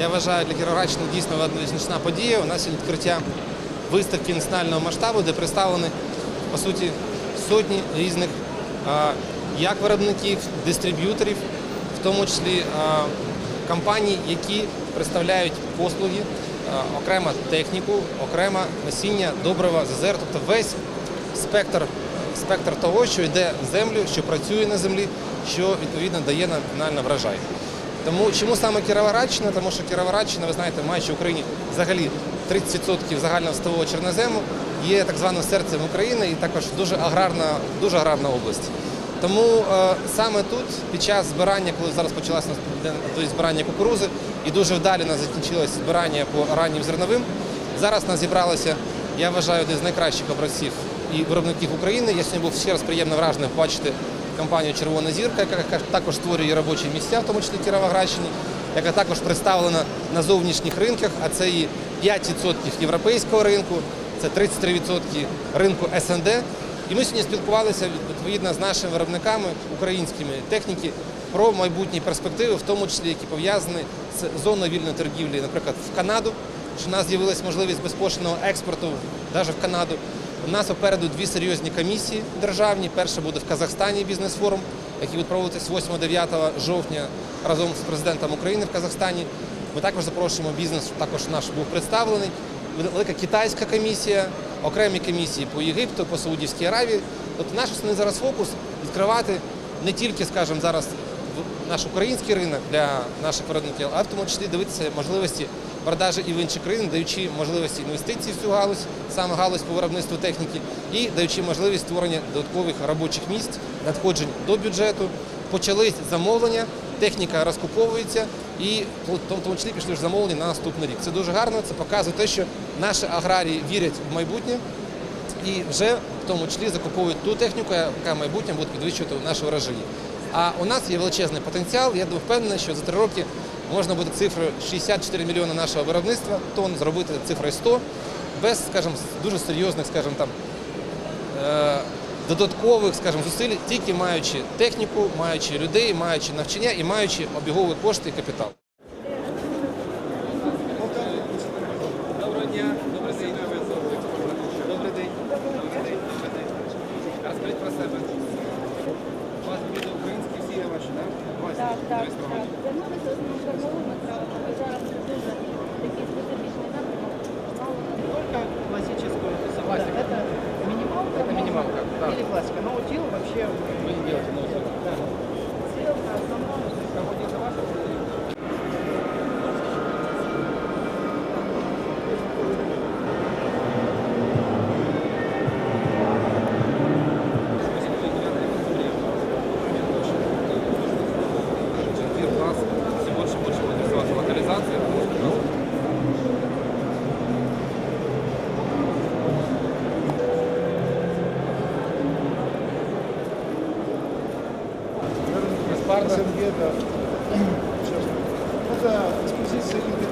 Я вважаю, для Кіровоградщини дійсно визначна подія. У нас сьогодні відкриття виставки національного масштабу, де представлені по суті сотні різних як виробників, дистриб'юторів, в тому числі компаній, які представляють послуги, окремо техніку, окремо насіння, добрива, ЗЗР, тобто весь спектр, спектр того, що йде в землю, що працює на землі, що відповідно дає нам фінально врожай. Тому чому саме Кіровоградщина? Тому що Кіровоградщина, ви знаєте, маючи в Україні взагалі 30% загального стового чорнозему, є так званим серцем України і також дуже аграрна, дуже аграрна область. Тому е, саме тут, під час збирання, коли зараз почалося збирання кукурузи, і дуже вдалі нас закінчилось збирання по раннім зерновим. Зараз нас зібралося, я вважаю, один з найкращих образців і виробників України. Я сьогодні був ще раз приємно вражений побачити компанію Червона зірка, яка також створює робочі місця, в тому числі Кіровоградщині, яка також представлена на зовнішніх ринках, а це і 5% європейського ринку, це 33% ринку СНД. І ми сьогодні спілкувалися відповідно з нашими виробниками українськими техніки про майбутні перспективи, в тому числі які пов'язані з зоною вільної торгівлі, наприклад, в Канаду, що в нас з'явилася можливість безпошлиного експорту навіть в Канаду. У нас попереду дві серйозні комісії державні. Перша буде в Казахстані бізнес-форум, який буде проводитись 8-9 жовтня разом з президентом України в Казахстані. Ми також запрошуємо бізнес, також наш був представлений. Велика китайська комісія, окремі комісії по Єгипту, по Саудівській Аравії. Тобто наш основний зараз фокус відкривати не тільки, скажімо, зараз наш український ринок для наших виробників, а в тому числі дивитися можливості продажі і в інші країни, даючи можливості інвестицій в цю галузь, саме галузь по виробництву техніки, і даючи можливість створення додаткових робочих місць, надходжень до бюджету. Почались замовлення, техніка розкуповується, і в тому числі пішли ж замовлення на наступний рік. Це дуже гарно. Це показує те, що наші аграрії вірять в майбутнє і вже в тому числі закуповують ту техніку, яка в майбутньому буде підвищувати наші врожаї. А у нас є величезний потенціал. Я впевнений, що за три роки можна буде цифру 64 мільйони нашого виробництва тонн зробити цифрою 100 без, скажімо, дуже серйозних, скажімо, там е, додаткових, скажімо, зусиль, тільки маючи техніку, маючи людей, маючи навчання і маючи обігові кошти і капітал. Доброго дня, добрий день. Добрий день. Добрий день. Розкажіть про себе. так? Так, так, так. Займалися основним кормовим матеріалом. Зараз це дуже такий специфічний напрямок. Мало Только классическую собаку. Да, это минималка. Это минималка, да. Или классика. Наутил вообще Ви не робите научили. да. Ссылка основного. Проводите вашу Мир СНГ, да. Это экспозиция Игоря